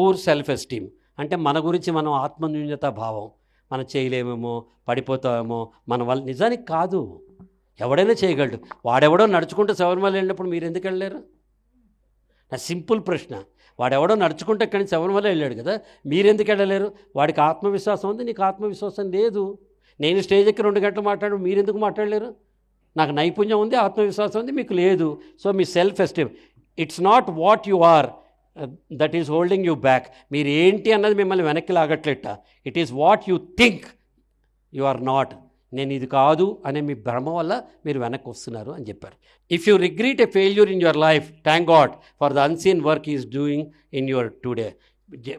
Poor self esteem అంటే మన గురించి మనం ఆత్మన్యూన్యత భావం. మనం చేయలేమేమో పడిపోతామేమో మన వల్ల నిజానికి కాదు. ఎవడైనా చేయగలడు. వాడెవడో నడుచుకుంటే శబరిమల వెళ్ళినప్పుడు మీరు ఎందుకు వెళ్ళలేరు? నా సింపుల్ ప్రశ్న. వాడెవడో నడుచుకుంటే కానీ శబరిమల వెళ్ళాడు కదా మీరు ఎందుకు వెళ్ళలేరు? వాడికి ఆత్మవిశ్వాసం ఉంది నీకు ఆత్మవిశ్వాసం లేదు. నేను స్టేజ్ ఎక్కి రెండు గంటలు మాట్లాడు మీరు ఎందుకు మాట్లాడలేరు? నాకు నైపుణ్యం ఉంది ఆత్మవిశ్వాసం ఉంది మీకు లేదు. So me self esteem it's not what you are. That is holding you back మీరు ఏంటి అన్నది మిమ్మల్ని వెనక్కి లాగట్లేట. It is what you think you are not నేను ఇది కాదు అనే మీ భ్రమ వల్ల మీరు వెనక్కి వస్తున్నారు అని చెప్పారు. If you regret a failure in your life thank God for the unseen work is doing in your today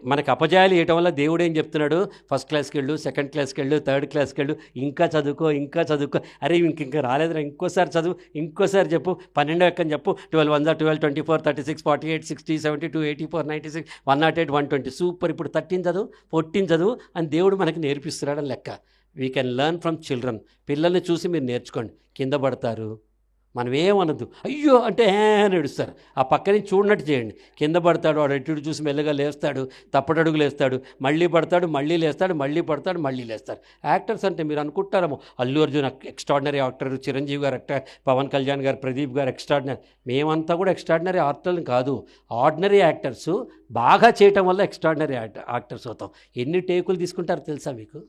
మనకు అపజయాలు ఇవ్వటం వల్ల దేవుడు ఏం చెప్తున్నాడు? ఫస్ట్ క్లాస్కి వెళ్ళు సెకండ్ క్లాస్కి వెళ్ళు థర్డ్ క్లాస్కి వెళ్ళు ఇంకా చదువుకో ఇంకా చదువుకో. అరే ఇంక ఇంకా రాలేదురా ఇంకోసారి చదువు ఇంకోసారి చెప్పు పన్నెండో ఎక్కని చెప్పు. Twelve one twelve twenty four thirty six forty eight sixty seventy two eighty four ninety six one naught eight one twenty. Super ఇప్పుడు థర్టీన్ చదువు ఫోర్టీన్ చదువు అని దేవుడు మనకి నేర్పిస్తున్నాడని లెక్క. We can learn from children పిల్లల్ని చూసి మీరు నేర్చుకోండి. కింద పడతారు. మనం ఏమనద్దు అయ్యో అంటే ఏ అని ఏడుస్తారు. ఆ పక్కన చూడనట్టు చేయండి. కింద పడతాడు వాడు అటు ఇటు చూసి మెల్లగా లేస్తాడు తప్పటడుగు లేస్తాడు మళ్ళీ పడతాడు మళ్ళీ లేస్తాడు మళ్ళీ పడతాడు మళ్ళీ లేస్తాడు. యాక్టర్స్ అంటే మీరు అనుకుంటారేమో Allu Arjun extraordinary actor Chiranjeevi garu actor Pavan Kalyan గారు ప్రదీప్ గారు ఎక్స్ట్రాడినరీ మేమంతా కూడా ఎక్స్ట్రాడినరీ ఆర్టర్లు కాదు. ఆర్డినరీ యాక్టర్స్ బాగా చేయటం వల్ల ఎక్స్ట్రాడినరీ యాక్టర్స్ అవుతాం. ఎన్ని టేకులు తీసుకుంటారో తెలుసా మీకు?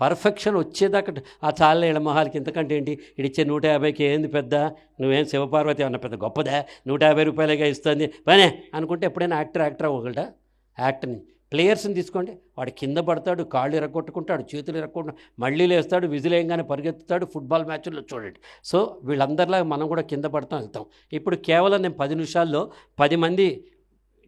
పర్ఫెక్షన్ వచ్చేదాకా ఆ చాలా ఇళ్ళ మొహాలకి. ఇంతకంటే ఏంటి? ఇడిచ్చే నూట యాభైకి ఏంది పెద్ద? నువ్వేం శివపార్వతి అన్న పెద్ద గొప్పదా? నూట యాభై రూపాయలుగా ఇస్తుంది. పనే అనుకుంటే ఎప్పుడైనా యాక్టర్ యాక్టర్ అవ్వగలడా? యాక్టర్ని. ప్లేయర్స్ని తీసుకోండి. వాడు కింద పడతాడు కాళ్ళు ఇరగొట్టుకుంటాడు చేతులు ఇరగొట్టుకుంటాడు మళ్ళీ లేస్తాడు విజిలేయంగానే పరిగెత్తుతాడు ఫుట్బాల్ మ్యాచ్ల్లో చూడండి. సో వీళ్ళందరిలా మనం కూడా కింద పడతాం వెళ్తాం. ఇప్పుడు కేవలం నేను పది నిమిషాల్లో పది మంది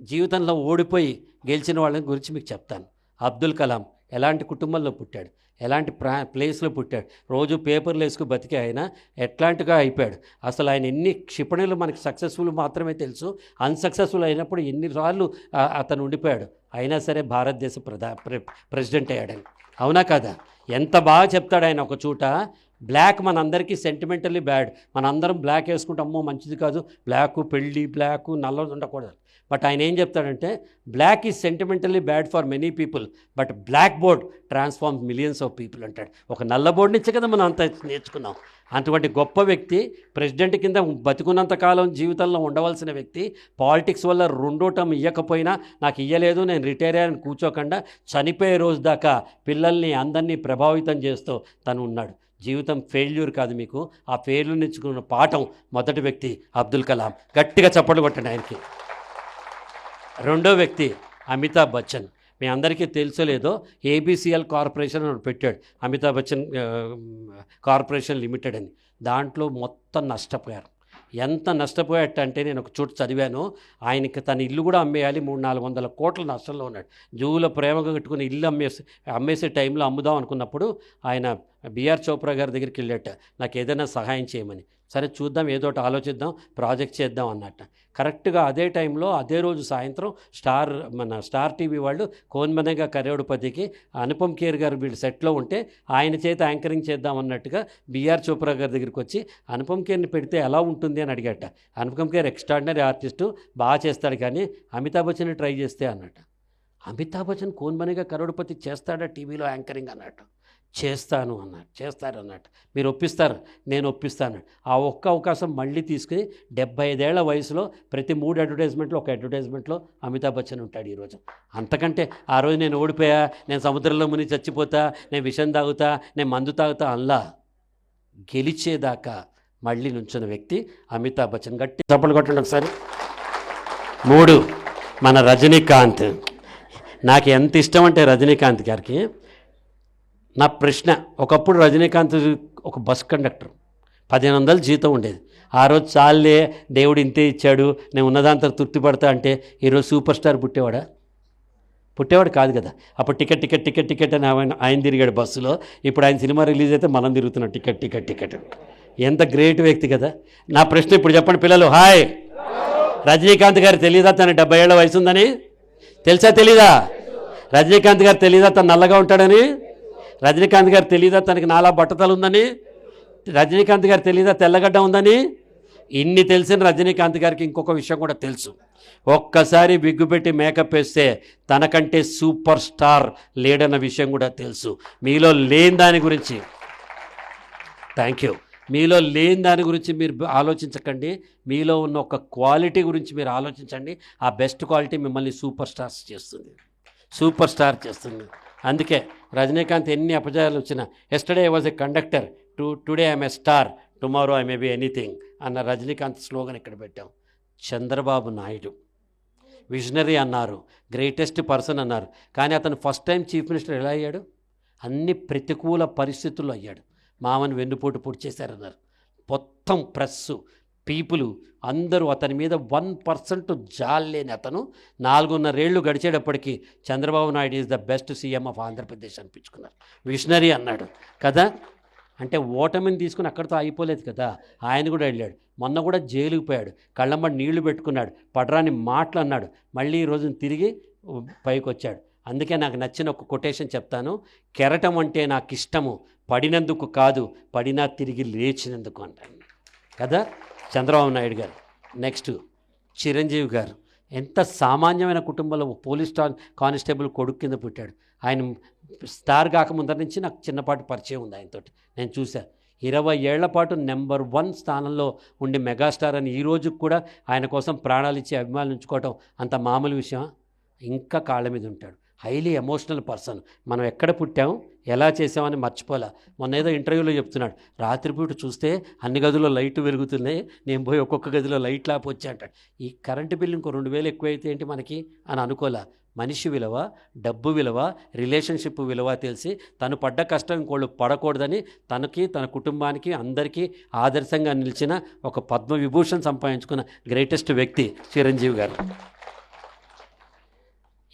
జీవితంలో ఓడిపోయి గెలిచిన వాళ్ళని గురించి మీకు చెప్తాను. అబ్దుల్ కలాం. ఎలాంటి కుటుంబంలో పుట్టాడు? ఎలాంటి ప్రా ప్లేస్లో పుట్టాడు? రోజు పేపర్లు వేసుకు బతికే ఆయన ఎట్లాంటిగా అయిపోయాడు? అసలు ఆయన ఎన్ని క్షిపణులు మనకి సక్సెస్ఫుల్ మాత్రమే తెలుసు. అన్సక్సెస్ఫుల్ అయినప్పుడు ఎన్ని రాళ్ళు అతను ఉండిపోయాడు? అయినా సరే భారతదేశ ప్రధా ప్రె- ప్రెసిడెంట్ అయ్యాడని. అవునా కదా? ఎంత బాగా చెప్తాడు ఆయన ఒక చోట? బ్లాక్ మనందరికీ సెంటిమెంటల్లీ బ్యాడ్ మనందరం బ్లాక్ వేసుకుంటే అమ్మో మంచిది కాదు. బ్లాక్ పెళ్ళి బ్లాక్ నల్లది ఉండకూడదు. బట్ ఆయన ఏం చెప్తాడంటే black is sentimentally bad for many people but black board transform millions of people అంటాడు. ఒక నల్ల బోర్డు నుంచే కదా మనం అంత నేర్చుకున్నాం. అటువంటి గొప్ప వ్యక్తి ప్రెసిడెంట్ కింద బతికున్నంత కాలం జీవితంలో ఉండవలసిన వ్యక్తి పాలిటిక్స్ వల్ల రెండో టర్మ్ ఇవ్వకపోయినా నాకు ఇయ్యలేదు నేను రిటైర్ అయ్యాను కూర్చోకుండా చనిపోయే రోజు దాకా పిల్లల్ని అందరినీ ప్రభావితం చేస్తూ తను ఉన్నాడు. జీవితం ఫెయిల్యూర్ కాదు మీకు. ఆ ఫెయిల్యూర్ నేర్చుకున్న పాఠం మొదటి వ్యక్తి అబ్దుల్ కలాం. గట్టిగా చప్పట్లు కొట్టండి ఆయనకి. రెండో వ్యక్తి అమితాబ్ బచ్చన్. మీ అందరికీ తెలుసలేదో ఏబిసిఎల్ కార్పొరేషన్ అని ఒకటి పెట్టాడు. అమితాబ్ బచ్చన్ కార్పొరేషన్ లిమిటెడ్ అని. దాంట్లో మొత్తం నష్టపోయారు. ఎంత నష్టపోయాట అంటే నేను ఒక చోటు చదివాను. ఆయనకి తన ఇల్లు కూడా అమ్మేయాలి. మూడు నాలుగు వందల కోట్ల నష్టంలో ఉన్నాడు. జూలో ప్రేమగా కట్టుకుని ఇల్లు అమ్మేసి అమ్మేసే టైంలో అమ్ముదాం అనుకున్నప్పుడు ఆయన బిఆర్ చోప్రా గారి దగ్గరికి వెళ్ళాట. నాకు ఏదైనా సహాయం చేయమని. సరే చూద్దాం ఏదో ఒకటి ఆలోచిద్దాం ప్రాజెక్ట్ చేద్దాం అన్నట్ట. కరెక్ట్గా అదే టైంలో అదే రోజు సాయంత్రం స్టార్ మన స్టార్ టీవీ వాళ్ళు కోన్మనగా కరేవుడుపతికి అనుపమ్ కేర్ గారు వీళ్ళు సెట్లో ఉంటే ఆయన చేత యాంకరింగ్ చేద్దాం అన్నట్టుగా బిఆర్ చోప్రా గారి దగ్గరికి వచ్చి అనుపమ్ కేర్ని పెడితే ఎలా ఉంటుంది అని అడిగట. అనుపమ్ కేర్ ఎక్స్ట్రాడినరీ ఆర్టిస్టు బాగా చేస్తాడు కానీ అమితాబ్ బచ్చన్ ట్రై చేస్తే అన్నట్టు. అమితాబ్ బచ్చన్ కోన్మనగా కరోడపతి చేస్తాడా టీవీలో యాంకరింగ్ అన్నట్టు. చేస్తాను అన్నాడు. చేస్తారు అన్నట్టు మీరు ఒప్పిస్తారు నేను ఒప్పిస్తాను ఆ ఒక్క అవకాశం మళ్ళీ తీసుకుని డెబ్బై ఐదేళ్ళ వయసులో ప్రతి మూడు అడ్వర్టైజ్మెంట్లో ఒక అడ్వర్టైజ్మెంట్లో అమితాబ్ బచ్చన్ ఉంటాడు ఈరోజు అంతకంటే ఆ రోజు నేను ఓడిపోయా నేను సముద్రంలో ముని చచ్చిపోతా నేను విషం తాగుతా నేను మందు తాగుతా అల్లా గెలిచేదాకా మళ్ళీ నుంచిన వ్యక్తి అమితాబ్ బచ్చన్. గట్టి చప్పలు కొట్టండి ఒకసారి. మూడు మన రజనీకాంత్. నాకు ఎంత ఇష్టం అంటే రజనీకాంత్ గారికి నా ప్రశ్న ఒకప్పుడు రజనీకాంత్ ఒక బస్ కండక్టర్. పదిహేను వందలు జీతం ఉండేది. ఆ రోజు చాలే దేవుడు ఇంతే ఇచ్చాడు నేను ఉన్నదాంతో తృప్తి పడతా అంటే ఈరోజు సూపర్ స్టార్ పుట్టేవాడా? పుట్టేవాడు కాదు కదా. అప్పుడు టికెట్ టికెట్ టికెట్ టికెట్ అని ఆయన ఆయన తిరిగాడు బస్సులో. ఇప్పుడు ఆయన సినిమా రిలీజ్ అయితే మనం తిరుగుతున్నాం. టికెట్ టికెట్ టికెట్ ఎంత గ్రేట్ వ్యక్తి కదా. నా ప్రశ్న ఇప్పుడు చెప్పండి పిల్లలు. హాయ్! రజనీకాంత్ గారు తెలీదా? తన డెబ్బై ఏళ్ళ వయసు ఉందని? తెలుసా తెలీదా? రజనీకాంత్ గారు తెలీదా? తను నల్లగా ఉంటాడని? రజనీకాంత్ గారు తెలీదా తనకి నాలా బట్టతలు ఉందని? రజనీకాంత్ గారు తెలీదా తెల్లగడ్డ ఉందని? ఇన్ని తెలిసిన రజనీకాంత్ గారికి ఇంకొక విషయం కూడా తెలుసు. ఒక్కసారి బిగ్గుపెట్టి మేకప్ వేస్తే తనకంటే సూపర్ స్టార్ లేడన్న విషయం కూడా తెలుసు. మీలో లేని దాని గురించి. Thank you. మీలో లేని దాని గురించి మీరు ఆలోచించకండి. మీలో ఉన్న ఒక క్వాలిటీ గురించి మీరు ఆలోచించండి. ఆ బెస్ట్ క్వాలిటీ మిమ్మల్ని సూపర్ స్టార్స్ చేస్తుంది. సూపర్ స్టార్ చేస్తుంది. అందుకే రజనీకాంత్ ఎన్ని అపజయాలు వచ్చినా yesterday was a conductor to today I'm a star tomorrow I may be anything అన్న రజనీకాంత్ స్లోగన్ ఇక్కడ పెట్టాం. చంద్రబాబు నాయుడు. విజనరీ అన్నారు. గ్రేటెస్ట్ పర్సన్ అన్నారు. కానీ అతను ఫస్ట్ టైం చీఫ్ మినిస్టర్ ఎలా అయ్యాడు? అన్ని ప్రతికూల పరిస్థితుల్లో అయ్యాడు. మామని వెన్నుపోటు పొడిచేశారన్నారు. మొత్తం ప్రెస్సు పీపులు అందరూ అతని మీద వన్ పర్సెంట్ జాలేని అతను. నాలుగున్నరేళ్ళు గడిచేటప్పటికి Chandrababu Naidu is the best CM of Andhra Pradesh అనిపించుకున్నారు. Visionary అన్నాడు. కదా? అంటే ఓటమిని తీసుకుని అక్కడితో అయిపోలేదు కదా? ఆయన కూడా వెళ్ళాడు. మొన్న కూడా జైలుకి పోయాడు. కళ్ళమ్మడి నీళ్ళు పెట్టుకున్నాడు. పడరాని మాటలు అన్నాడు. మళ్ళీ ఈ రోజున తిరిగి పైకి వచ్చాడు అందుకే నాకు నచ్చిన ఒక కొటేషన్ చెప్తాను. కెరటం అంటే నాకు ఇష్టము పడినందుకు కాదు. పడినా తిరిగి లేచినందుకు అంటాను. కదా? చంద్రబాబు నాయుడు గారు. నెక్స్ట్ చిరంజీవి గారు. ఎంత సామాన్యమైన కుటుంబంలో పోలీస్ స్టార్ కానిస్టేబుల్ కొడుకు కింద పుట్టాడు. ఆయన స్టార్ కాకముందర నుంచి నాకు చిన్నపాటి పరిచయం ఉంది ఆయనతోటి. నేను చూశాను ఇరవై ఏళ్ళ పాటు నెంబర్ వన్ స్థానంలో ఉండే మెగాస్టార్ అని ఈ రోజుకు కూడా ఆయన కోసం ప్రాణాలు ఇచ్చి అభిమానులు ఉంచుకోవటం అంత మామూలు విషయం ఇంకా కాళ్ళ మీద ఉంటాడు. Highly emotional person. మనం ఎక్కడ పుట్టాం ఎలా చేసామని మర్చిపోలే. మొన్న ఏదో ఇంటర్వ్యూలో చెప్తున్నాడు రాత్రిపూట చూస్తే అన్ని గదుల్లో లైట్ వెలుగుతున్నాయి నేను పోయి ఒక్కొక్క గదిలో లైట్ లాప్ అంటాడు ఈ కరెంటు బిల్లు ఇంకో రెండు వేలు ఎక్కువైతే ఏంటి మనకి? అని అనుకోలే. మనిషి విలువ డబ్బు విలువ రిలేషన్షిప్ విలువ తెలిసి తను పడ్డ కష్టం ఇంకోళ్ళు పడకూడదని తనకి తన కుటుంబానికి అందరికీ ఆదర్శంగా నిలిచిన ఒక పద్మ విభూషణ్ సంపాదించుకున్న గ్రేటెస్ట్ వ్యక్తి చిరంజీవి గారు.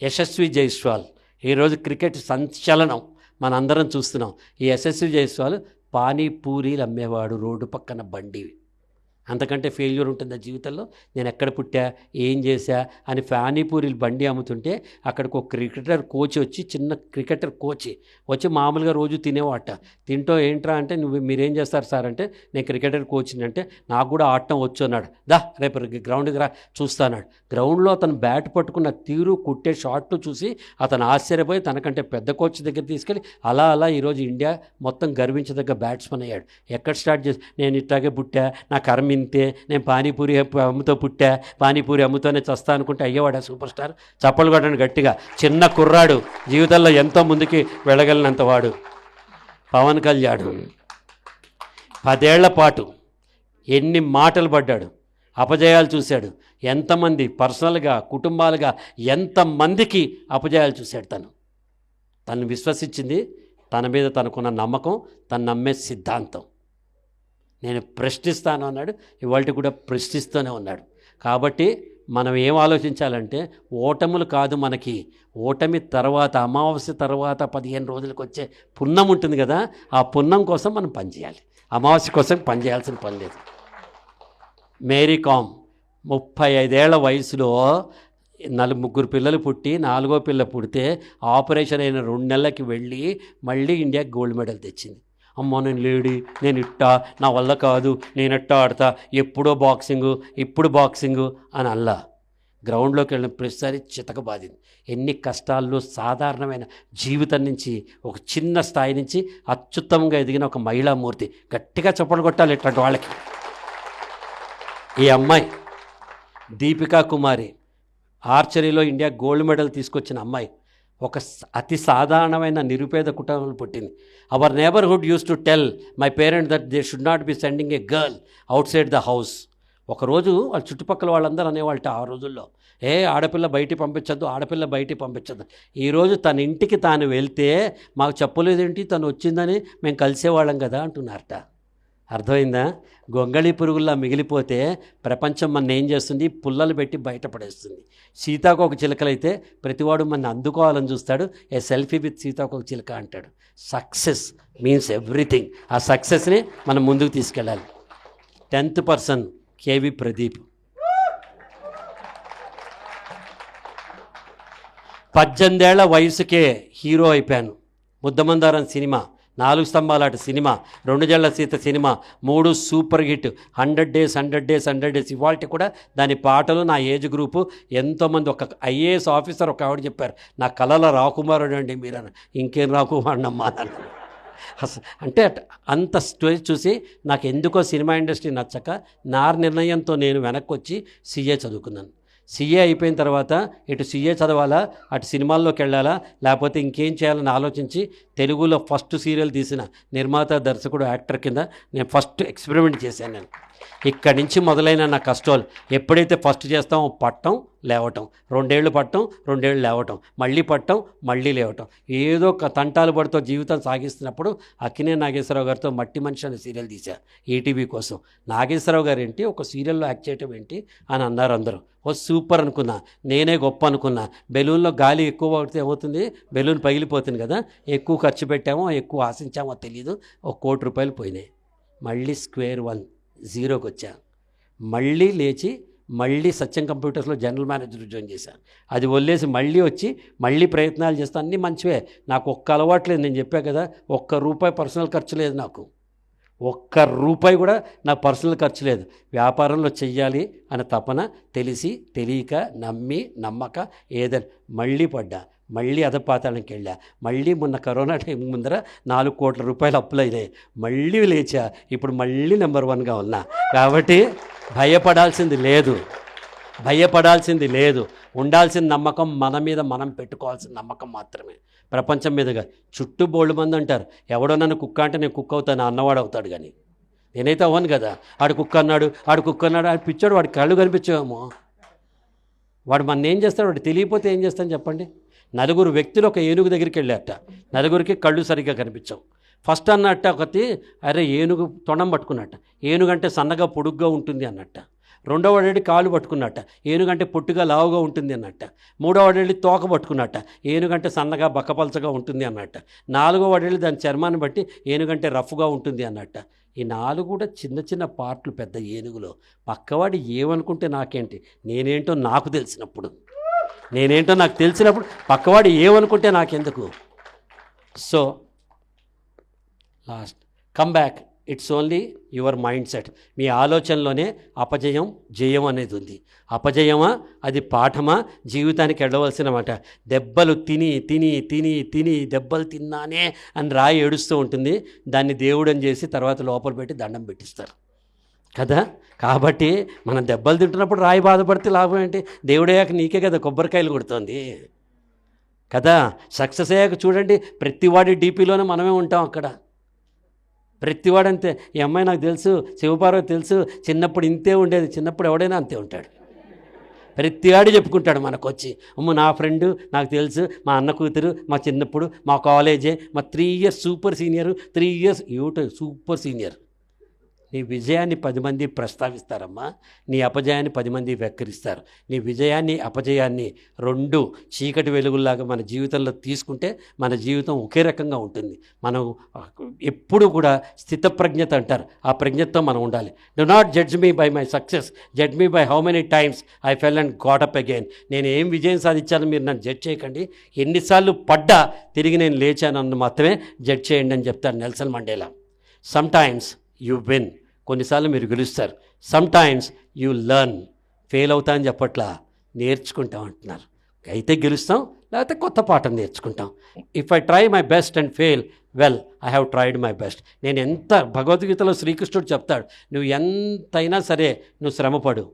యశస్వి జైస్వాల్. ఈరోజు క్రికెట్ సంచలనం. మనందరం చూస్తున్నాం. ఈ యశస్వి జైస్వాల్ పానీపూరీలు అమ్మేవాడు రోడ్డు పక్కన బండి అంతకంటే ఫెయిల్యూర్ ఉంటుందా జీవితంలో? నేను ఎక్కడ పుట్టా? ఏం చేశా? అని పానీపూరీలు బండి అమ్ముతుంటే అక్కడికి ఒక క్రికెటర్ కోచ్ వచ్చి చిన్న క్రికెటర్ కోచ్ వచ్చి మామూలుగా రోజు తినేవాట. తింటూ ఏంట్రా? అంటే నువ్వు మీరేం చేస్తారు సార్? అంటే నేను క్రికెటర్ కోచ్ని అంటే నాకు కూడా ఆడటం వచ్చు అన్నాడు. దా రేపు గ్రౌండ్కి రా చూస్తాన్నాడు గ్రౌండ్లో అతను బ్యాట్ పట్టుకున్న తీరు కుట్టే షాట్లు చూసి అతను ఆశ్చర్యపోయి తనకంటే పెద్ద కోచ్ దగ్గర తీసుకెళ్ళి అలా అలా ఈరోజు ఇండియా మొత్తం గర్వించదగ్గ బ్యాట్స్మెన్ అయ్యాడు. ఎక్కడ స్టార్ట్ చేసి నేను ఇట్లాగే పుట్టా. నా కర్మ వింతే నేను పానీపూరి అమ్ముతో పుట్టా పానీపూరి అమ్ముతోనే చస్తా అనుకుంటే అయ్యేవాడా సూపర్ స్టార్? చప్పలు కొట్టండి గట్టిగా. చిన్న కుర్రాడు జీవితంలో ఎంతో ముందుకి వెళ్ళగలిగినంత వాడు. పవన్ కళ్యాణ్ పదేళ్ళ పాటు ఎన్ని మాటలు పడ్డాడు అపజయాలు చూశాడు. ఎంతమంది పర్సనల్గా కుటుంబాలుగా ఎంతమందికి అపజయాలు చూశాడు తను. తను విశ్వసించింది తన మీద తనకున్న నమ్మకం తను నమ్మే సిద్ధాంతం. నేను ప్రశ్నిస్తాను అన్నాడు. ఇవాళ కూడా ప్రశ్నిస్తూనే ఉన్నాడు. కాబట్టి మనం ఏం ఆలోచించాలంటే ఓటములు కాదు మనకి. ఓటమి తర్వాత అమావాస్య తర్వాత పదిహేను రోజులకు వచ్చే పున్నం ఉంటుంది కదా ఆ పున్నం కోసం మనం పనిచేయాలి అమావాస్య కోసం పనిచేయాల్సిన పని లేదు. మేరీ కామ్ ముప్పై ఐదేళ్ళ వయసులో నలుగు ముగ్గురు పిల్లలు పుట్టి నాలుగో పిల్ల పుడితే ఆపరేషన్ అయిన రెండు నెలలకి వెళ్ళి మళ్ళీ ఇండియాకి గోల్డ్ మెడల్ తెచ్చింది. అమ్మో నేను లేడి నేను ఇట్టా నా వల్ల కాదు నేను ఎట్టా ఆడతా ఎప్పుడో బాక్సింగు ఇప్పుడు బాక్సింగు అని అల్లా. గ్రౌండ్లోకి వెళ్ళిన ప్రతిసారి చితక బాధింది. ఎన్ని కష్టాల్లో సాధారణమైన జీవితం నుంచి ఒక చిన్న స్థాయి నుంచి అత్యుత్తమంగా ఎదిగిన ఒక మహిళామూర్తి గట్టిగా చప్పలు కొట్టాలి ఇట్లాంటి వాళ్ళకి. ఈ అమ్మాయి దీపికా కుమారి ఆర్చరీలో ఇండియా గోల్డ్ మెడల్ తీసుకొచ్చిన అమ్మాయి. ఒక అతి సాధారణమైన నిరుపేద కుటుంబంలో పుట్టింది. Our neighbourhood used to tell my parent that they should not be sending a girl outside the house ఒకరోజు వాళ్ళ చుట్టుపక్కల వాళ్ళందరూ అనేవాళ్ళట ఆ రోజుల్లో ఏ ఆడపిల్ల బయటికి పంపించద్దు ఆడపిల్ల బయటికి పంపించద్దు. ఈరోజు తన ఇంటికి తాను వెళ్తే మాకు చెప్పలేదేంటి? తను వచ్చిందని మేము కలిసేవాళ్ళం కదా అంటున్నారట. అర్థమైందా? గొంగళి పురుగుల్లా మిగిలిపోతే ప్రపంచం మన ఏం చేస్తుంది? పుల్లలు పెట్టి బయటపడేస్తుంది. సీతాకోక చిలుకలైతే ప్రతివాడు మన అందుకోవాలని చూస్తాడు. ఏ సెల్ఫీ విత్ సీతాకోక చిలుక అంటాడు. Success means everything. ఆ సక్సెస్ని మనం ముందుకు తీసుకెళ్ళాలి. Tenth person K V Pradeep. పద్దెనిమిదేళ్ళ వయసుకే హీరో అయిపోయాను. Muddamandaram cinema. Nalugu Stambhalata cinema Rendu Jalla Seetha cinema మూడు super hit hundred days hundred days hundred days ఇవాళ కూడా దాని పాటలు నా ఏజ్ గ్రూపు ఎంతోమంది ఒక ఐఏఎస్ ఆఫీసర్ ఒక ఆవిడ చెప్పారు నా కళల రాకుమారుడు అండి మీరు? ఇంకేం రాకుమారుడు అమ్మా? అన్నాను అంటే అంత స్టోరీ చూసి నాకు ఎందుకో సినిమా ఇండస్ట్రీ నచ్చక నా నిర్ణయంతో నేను వెనక్కి వచ్చి సీఏ చదువుకున్నాను. సీఏ అయిపోయిన తర్వాత ఇటు సీఏ చదవాలా అటు సినిమాల్లోకి వెళ్ళాలా లేకపోతే ఇంకేం చేయాలని ఆలోచించి తెలుగులో ఫస్ట్ సీరియల్ తీసిన నిర్మాత దర్శకుడు యాక్టర్ కింద నేను ఫస్ట్ ఎక్స్పెరిమెంట్ చేశాను నేను. ఇక్కడి నుంచి మొదలైన నా కష్టాలు ఎప్పుడైతే ఫస్ట్ చేస్తామో పట్టం లేవటం. రెండేళ్ళు పట్టం రెండేళ్ళు లేవటం. మళ్ళీ పట్టం మళ్ళీ లేవటం. ఏదో ఒక తంటాలు పడుతూ జీవితం సాగిస్తున్నప్పుడు అక్కినే నాగేశ్వరరావు గారితో మట్టి మనిషి అనే సీరియల్ తీశా ఈటీవీ కోసం. నాగేశ్వరరావు గారు ఏంటి? ఒక సీరియల్లో యాక్ట్ చేయటం ఏంటి? అని అన్నారు అందరూ. ఓ సూపర్ అనుకున్నా. నేనే గొప్ప అనుకున్నా. బెలూన్లో గాలి ఎక్కువ పడితే ఏమవుతుంది? బెలూన్ పగిలిపోతుంది కదా? ఎక్కువ ఖర్చు పెట్టామో ఎక్కువ ఆశించామో తెలియదు ఒక కోటి రూపాయలు పోయినాయి. మళ్ళీ స్క్వేర్ వన్ జీరోకి వచ్చా. మళ్ళీ లేచి మళ్ళీ సత్యం కంప్యూటర్స్లో జనరల్ మేనేజర్ ఉద్యోగం చేశాను అది వదిలేసి మళ్ళీ వచ్చి మళ్ళీ ప్రయత్నాలు చేస్తాను అన్నీ మంచివే. నాకు ఒక్క అలవాట్లేదు నేను చెప్పా కదా ఒక్క రూపాయి పర్సనల్ ఖర్చు లేదు నాకు. ఒక్క రూపాయి కూడా నా పర్సనల్ ఖర్చు లేదు. వ్యాపారంలో చెయ్యాలి అనే తపన తెలిసి తెలియక నమ్మి నమ్మక ఏదని మళ్ళీ పడ్డా మళ్ళీ అధపాతాళంకి వెళ్ళా మళ్ళీ మొన్న కరోనా టైం ముందర నాలుగు కోట్ల రూపాయలు అప్పులు అయినాయి. మళ్ళీ లేచా ఇప్పుడు మళ్ళీ నెంబర్ వన్గా ఉన్నా. కాబట్టి భయపడాల్సింది లేదు. భయపడాల్సింది లేదు. ఉండాల్సిన నమ్మకం మన మీద మనం పెట్టుకోవాల్సిన నమ్మకం మాత్రమే. ప్రపంచం మీదుగా చుట్టూ బోళ్ళు మంది అంటారు. ఎవడో నన్ను కుక్క అంటే నేను కుక్క అవుతాను అన్నవాడు అవుతాడు కానీ నేనైతే అవ్వను కదా. ఆడు కుక్క అన్నాడు ఆడు కుక్క అన్నాడు ఆడు పిచ్చాడు వాడి కళ్ళు కనిపించాము వాడు మన ఏం చేస్తాడు? వాడు తెలియపోతే ఏం చేస్తాను చెప్పండి? నలుగురు వ్యక్తులు ఒక ఏనుగు దగ్గరికి వెళ్ళారట. నలుగురికి కళ్ళు సరిగ్గా కనిపించవు. ఫస్ట్ అన్నట్ట ఒకటి అరే ఏనుగు తొండం పట్టుకున్నట్ట. ఏనుగంటే సన్నగా పొడుగ్గా ఉంటుంది అన్నట్ట. రెండవ వాడేడి కాలు పట్టుకున్నట్ట. ఏనుగంటే పొట్టుగా లావుగా ఉంటుంది అన్నట్ట. మూడవ అడేళ్ళు తోక పట్టుకున్నట్ట. ఏనుగంటే సన్నగా బక్కపలచగా ఉంటుంది అన్నట్ట. నాలుగవ అడేళ్ళు దాని చర్మాన్ని బట్టి ఏనుగంటే రఫ్గా ఉంటుంది అన్నట్ట. ఈ నాలుగు కూడా చిన్న చిన్న పార్ట్లు పెద్ద ఏనుగులో. పక్కవాడు ఏమనుకుంటే నాకేంటి? నేనేంటో నాకు తెలిసినప్పుడు. నేనేంటో నాకు తెలిసినప్పుడు పక్కవాడు ఏమనుకుంటే నాకెందుకు? So lost. Come back it's only your mindset మీ ఆలోచనలోనే అపజయం జయం అనేది ఉంది. అపజయమా? అది పాఠమా? జీవితానికి వెళ్ళవలసిన మాట. దెబ్బలు తిని తిని తిని తిని దెబ్బలు తిన్నానే అని రాయి ఏడుస్తూ ఉంటుంది. దాన్ని దేవుడని చేసి తర్వాత లోపల పెట్టి దండం పెట్టిస్తారు. కదా? కాబట్టి మనం దెబ్బలు తింటున్నప్పుడు రాయి బాధపడితే లాభం ఏంటి? దేవుడయ్యాక నీకే కదా కొబ్బరికాయలు కొడుతోంది. కదా? సక్సెస్ అయ్యాక చూడండి ప్రతివాడి డీపీలోనే మనమే ఉంటాం అక్కడ. ప్రతివాడంతే. ఈ అమ్మాయి నాకు తెలుసు శివపార్వతి తెలుసు చిన్నప్పుడు ఇంతే ఉండేది చిన్నప్పుడు ఎవడైనా అంతే ఉంటాడు. ప్రతివాడు చెప్పుకుంటాడు మనకు వచ్చి అమ్మ నా ఫ్రెండ్ నాకు తెలుసు మా అన్న కూతురు మా చిన్నప్పుడు మా కాలేజే మా three years super senior three years యూట super senior నీ విజయాన్ని పది మంది ప్రస్తావిస్తారమ్మా. నీ అపజయాన్ని పది మంది వెక్కిరిస్తారు. నీ విజయాన్ని అపజయాన్ని రెండు చీకటి వెలుగుల్లాగా మన జీవితంలో తీసుకుంటే మన జీవితం ఒకే రకంగా ఉంటుంది. మనం ఎప్పుడు కూడా స్థితప్రజ్ఞత అంటారు. ఆ ప్రజ్ఞతో మనం ఉండాలి. Do not judge me by my success judge me by how many times I fell and got up again నేను ఏం విజయం సాధించాను మీరు నన్ను జడ్జ్ చేయకండి. ఎన్నిసార్లు పడ్డా తిరిగి నేను లేచానన్ను మాత్రమే జడ్జ్ చేయండి అని చెప్తాను Nelson Mandela. Sometimes win కొన్నిసార్లు మీరు గెలుస్తారు. సమ్టైమ్స్ యూ లర్న్ ఫెయిల్ అవుతా అని చెప్పట్లా నేర్చుకుంటాం అంటున్నారు. అయితే గెలుస్తాం లేకపోతే కొత్త పాఠం నేర్చుకుంటాం. If I try my best and fail well I have tried my best నేను ఎంత భగవద్గీతలో శ్రీకృష్ణుడు చెప్తాడు నువ్వు ఎంతైనా సరే నువ్వు శ్రమపడు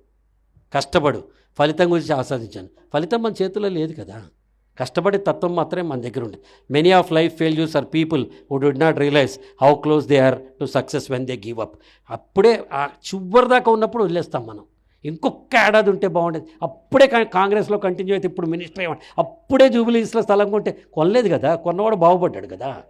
కష్టపడు ఫలితం గురించి ఆస్వాదించాను. ఫలితం మన చేతిలో లేదు కదా. కష్టపడే తత్వం మాత్రమే మన దగ్గర ఉంది. Many of life failures are people who would not realise how close they are to success when they give up అప్పుడే ఆ చివరి దాకా ఉన్నప్పుడు వదిలేస్తాం మనం. ఇంకొక ఏడాది ఉంటే బాగుండేది. అప్పుడే కా- కాంగ్రెస్లో కంటిన్యూ అయితే ఇప్పుడు మినిస్టర్ అయ్యాడు అప్పుడే జూబిలీస్లో స్థలం కొంటే కొనలేదు కదా. కొన్నవాడు బాగుపడ్డాడు కదా.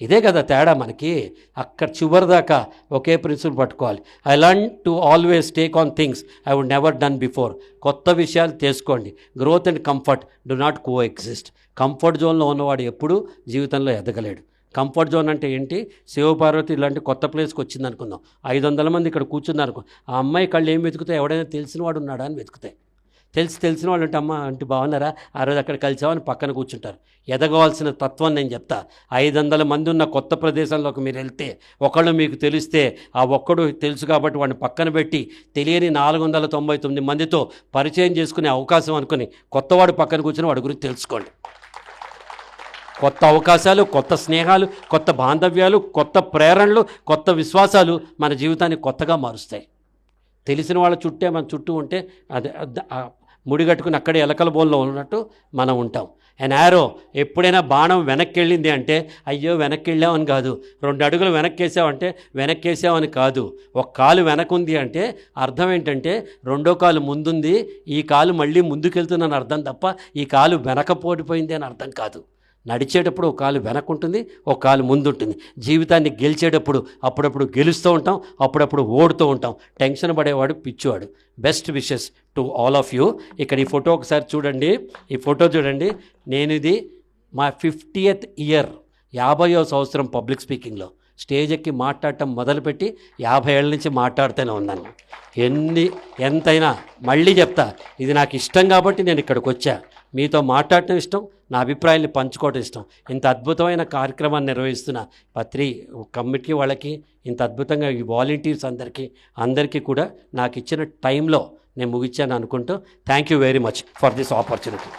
ఇదే కదా తేడా మనకి. అక్కడ చివరి దాకా ఒకే ప్రిన్సిపల్ పట్టుకోవాలి. I learn to always take on things I would never done before కొత్త విషయాలు తెలుసుకోండి. Growth and comfort do not coexist comfort జోన్లో ఉన్నవాడు ఎప్పుడూ జీవితంలో ఎదగలేడు. కంఫర్ట్ జోన్ అంటే ఏంటి? శివపార్వతి ఇలాంటి కొత్త ప్లేస్కి వచ్చింది అనుకుందాం ఐదు వందల మంది ఇక్కడ కూర్చున్నారు అనుకో ఆ అమ్మాయి కళ్ళు ఏం వెతుకుతాయి? ఎవడైనా తెలిసిన వాడు ఉన్నాడా అని వెతుకుతాయి. తెలిసి తెలిసిన వాళ్ళు ఉంటే అమ్మ అంటే బాగున్నారా? ఆ రోజు అక్కడ కలిసామని పక్కన కూర్చుంటారు. ఎదగవలసిన తత్వం నేను చెప్తా. ఐదు వందల మంది ఉన్న కొత్త ప్రదేశంలోకి మీరు వెళ్తే ఒకళ్ళు మీకు తెలిస్తే ఆ ఒక్కడు తెలుసు కాబట్టి వాడిని పక్కన పెట్టి తెలియని నాలుగు వందల తొంభై తొమ్మిది మందితో పరిచయం చేసుకునే అవకాశం అనుకుని కొత్తవాడు పక్కన కూర్చుని వాడి గురించి తెలుసుకోండి. కొత్త అవకాశాలు కొత్త స్నేహాలు కొత్త బాంధవ్యాలు కొత్త ప్రేరణలు కొత్త విశ్వాసాలు మన జీవితాన్ని కొత్తగా మారుస్తాయి. తెలిసిన వాళ్ళ చుట్టే మన చుట్టూ ఉంటే అది ముడిగట్టుకుని అక్కడే ఎలకల బోన్లో ఉన్నట్టు మనం ఉంటాం. అండ్ యారో ఎప్పుడైనా బాణం వెనక్కి వెళ్ళింది అంటే అయ్యో వెనక్కి వెళ్ళామని కాదు. రెండు అడుగులు వెనక్కి వేసామంటే వెనక్కి వేసామని కాదు. ఒక కాలు వెనకుంది అంటే అర్థం ఏంటంటే రెండో కాలు ముందుంది ఈ కాలు మళ్ళీ ముందుకెళ్తుందని అర్థం తప్ప ఈ కాలు వెనకపోడిపోయింది అని అర్థం కాదు. నడిచేటప్పుడు ఒక కాలు వెనకుంటుంది ఒక కాలు ముందుంటుంది. జీవితాన్ని గెలిచేటప్పుడు అప్పుడప్పుడు గెలుస్తూ ఉంటాం అప్పుడప్పుడు ఓడుతూ ఉంటాం. టెన్షన్ పడేవాడు పిచ్చివాడు. Best wishes to all of you. ఇక్కడ ఈ ఫోటో ఒకసారి చూడండి. ఈ ఫోటో చూడండి. నేను ఇది మా ఫిఫ్టీయత్ ఇయర్ యాభైవ సంవత్సరం పబ్లిక్ స్పీకింగ్లో. స్టేజ్ ఎక్కి మాట్లాడటం మొదలుపెట్టి యాభై ఏళ్ళ నుంచి మాట్లాడుతూనే ఉన్నాను. ఎన్ని ఎంతైనా మళ్ళీ చెప్తా ఇది నాకు ఇష్టం కాబట్టి నేను ఇక్కడికి వచ్చా. మీతో మాట్లాడటం ఇష్టం నా అభిప్రాయాన్ని పంచుకోవటం ఇష్టం. ఇంత అద్భుతమైన కార్యక్రమాన్ని నిర్వహిస్తున్న పత్రి కమిటీ వాళ్ళకి ఇంత అద్భుతంగా ఈ వాలంటీర్స్ అందరికీ అందరికీ కూడా నాకు ఇచ్చిన టైంలో నేను ముగించాను అనుకుంటూ thank you very much for this opportunity.